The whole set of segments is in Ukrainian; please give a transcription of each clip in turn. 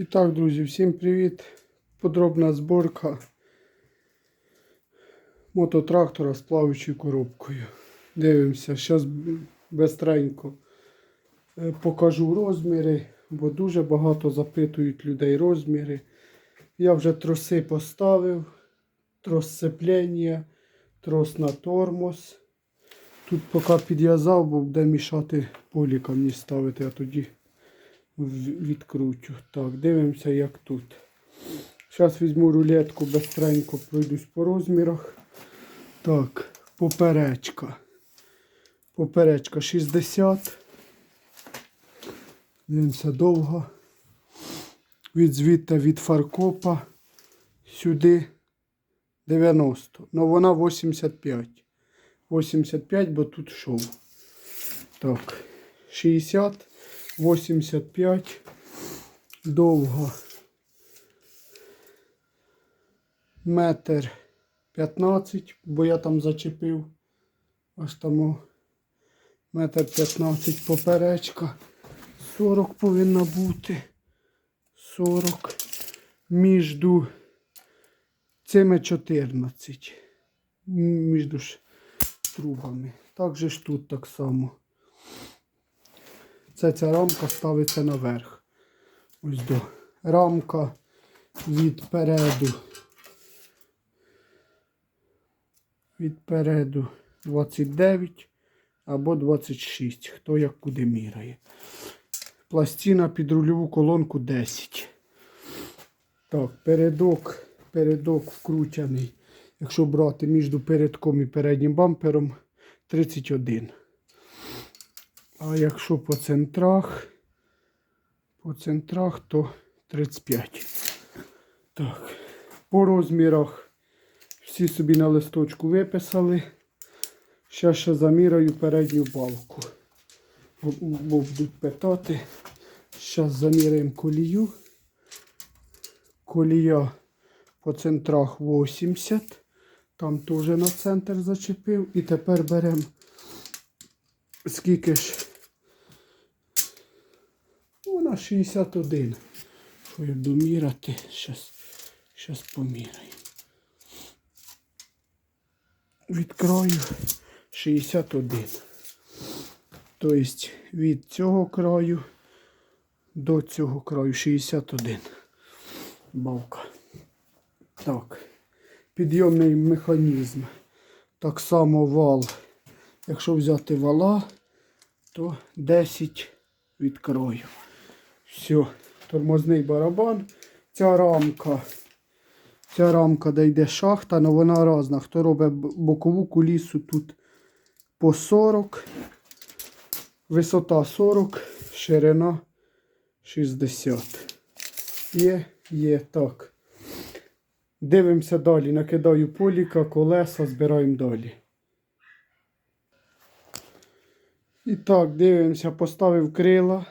І так, друзі, всім привіт! Подробна зборка мототрактора з плаваючою коробкою. Дивимося, зараз бистренько е, покажу розміри, бо дуже багато запитують людей розміри. Я вже троси поставив, трос сцеплення, трос на тормоз. Тут поки підв'язав, бо буде мішати поліка мені ставити, а тоді відкручу. Так, дивимося, як тут. Зараз візьму рулетку, бистренько пройдусь по розмірах. Так, поперечка. Поперечка 60. Дивимося довго. Від звідти від фаркопа сюди 90. Ну вона 85. 85, бо тут шов. Так, 60. 85 довго метр 15, бо я там зачепив аж там метр 15 поперечка. 40 повинна бути. 40 між цими 14. Між трубами. Так же ж тут так само. Це ця рамка ставиться наверх. Ось до. Рамка від переду. Від переду 29 або 26. Хто як куди міряє. Пластина під рульову колонку 10. Так, передок, передок вкручений. Якщо брати між передком і переднім бампером 31. А якщо по центрах, по центрах, то 35. Так, по розмірах всі собі на листочку виписали. Ще ще заміряю передню балку. Бо будуть питати. Зараз заміряємо колію. Колія по центрах 80. Там теж на центр зачепив. І тепер беремо скільки ж. Вона 61. Що я доміряти? Щас поміряю. Відкрою 61. Тобто від цього краю до цього краю 61. Балка. Так. Підйомний механізм. Так само вал. Якщо взяти вала, то 10 відкрою. Все, тормозний барабан. Ця рамка. Ця рамка, де йде шахта, але вона різна. Хто робить бокову кулісу тут по 40, висота 40, ширина 60. Є, є, так. Дивимося далі. Накидаю поліка, колеса, збираємо далі. І так, дивимося, поставив крила.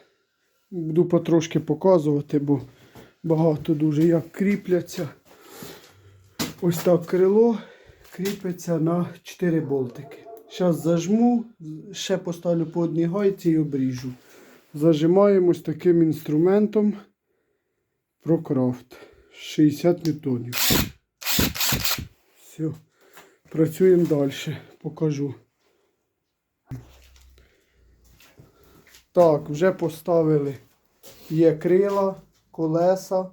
Буду потрошки показувати, бо багато дуже як кріпляться. Ось так крило кріпиться на 4 болтики. Зараз зажму, ще поставлю по одній гайці і обріжу. Зажимаємо ось таким інструментом ProCraft 60 ньютонів. Все. Працюємо далі. Покажу. Так, вже поставили. Є крила, колеса,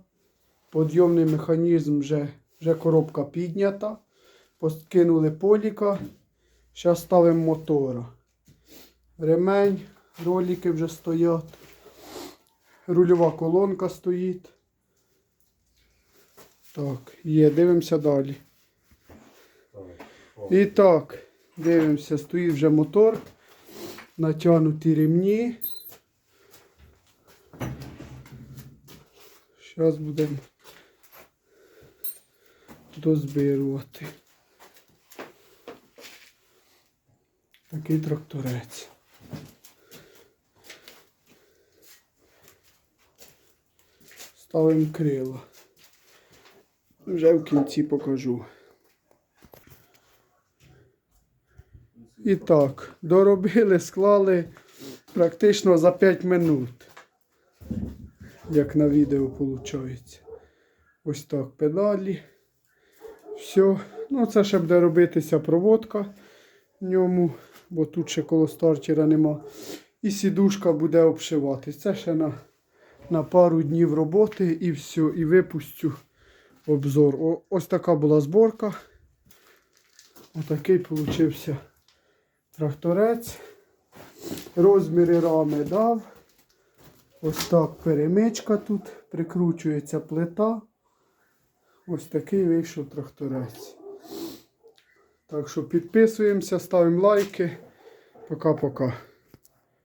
подйомний механізм вже, вже коробка піднята. Подкинули поліка. Зараз ставимо мотора. Ремень, ролики вже стоять. Рульова колонка стоїть. Так, є, дивимося далі. І так, дивимося, стоїть вже мотор. Натягнуті ремні. Зараз будемо дозбирувати. Такий тракторець. Ставимо крила. Вже в кінці покажу. І так, доробили, склали практично за 5 минут. як на відео виходить. Ось так педалі. Все. Ну, це ще буде робитися проводка в ньому, бо тут ще коло стартера нема. І сідушка буде обшиватись. Це ще на, на пару днів роботи і все. І випустю обзор. О, ось така була зборка. Отакий получився тракторець. Розміри рами дав. Ось так перемичка тут, прикручується плита. Ось такий вийшов тракторець. Так що підписуємося, ставимо лайки. Пока-пока.